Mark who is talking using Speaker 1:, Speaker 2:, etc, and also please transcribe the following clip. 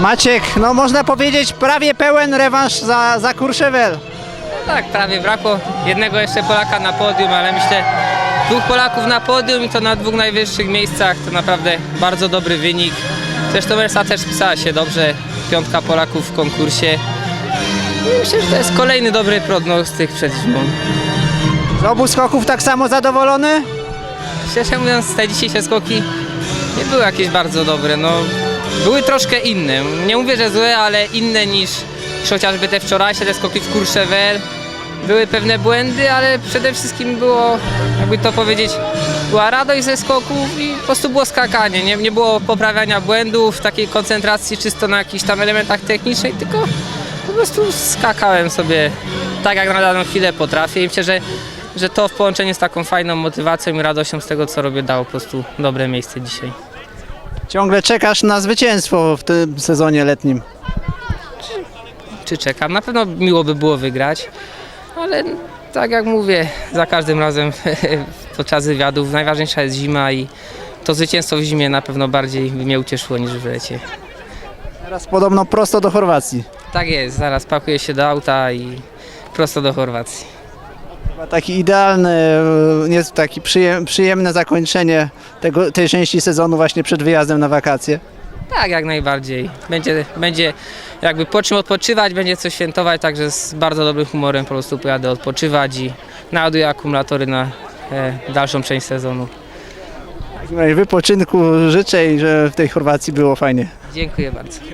Speaker 1: Maciek, no można powiedzieć prawie pełen rewanż za, za Courchevel.
Speaker 2: Tak, prawie brakło jednego jeszcze Polaka na podium, ale myślę dwóch Polaków na podium i to na dwóch najwyższych miejscach to naprawdę bardzo dobry wynik. Zresztą Mersa też pisała się dobrze, piątka Polaków w konkursie. I myślę, że to jest kolejny dobry prognostyk przed zimą.
Speaker 1: Z obu skoków tak samo zadowolony?
Speaker 2: Szczerze mówiąc, te dzisiejsze skoki nie były jakieś bardzo dobre. No, były troszkę inne. Nie mówię, że złe, ale inne niż, chociażby te wczorajsze, te skoki w Courchevel. Były pewne błędy, ale przede wszystkim było, jakby to powiedzieć, była radość ze skoków i po prostu było skakanie. Nie, nie było poprawiania błędów, takiej koncentracji czysto na jakichś tam elementach technicznych, tylko po prostu skakałem sobie tak jak na daną chwilę potrafię i myślę, że, że to w połączeniu z taką fajną motywacją i radością z tego co robię dało po prostu dobre miejsce dzisiaj.
Speaker 1: Ciągle czekasz na zwycięstwo w tym sezonie letnim.
Speaker 2: Czy czekam? Na pewno miło by było wygrać, ale tak jak mówię, za każdym razem podczas wywiadów najważniejsza jest zima i to zwycięstwo w zimie na pewno bardziej by mnie ucieszyło niż w lecie.
Speaker 1: Teraz podobno prosto do Chorwacji.
Speaker 2: Tak jest, zaraz pakuję się do auta i prosto do Chorwacji.
Speaker 1: Chyba Taki idealny, nie, taki przyjem, przyjemne zakończenie tego, tej części sezonu właśnie przed wyjazdem na wakacje.
Speaker 2: Tak, jak najbardziej. Będzie, będzie jakby po czym odpoczywać, będzie co świętować, także z bardzo dobrym humorem po prostu pojadę odpoczywać i naładuję akumulatory na e, dalszą część sezonu.
Speaker 1: W takim razie wypoczynku życzę i że w tej Chorwacji było fajnie.
Speaker 2: Dziękuję bardzo.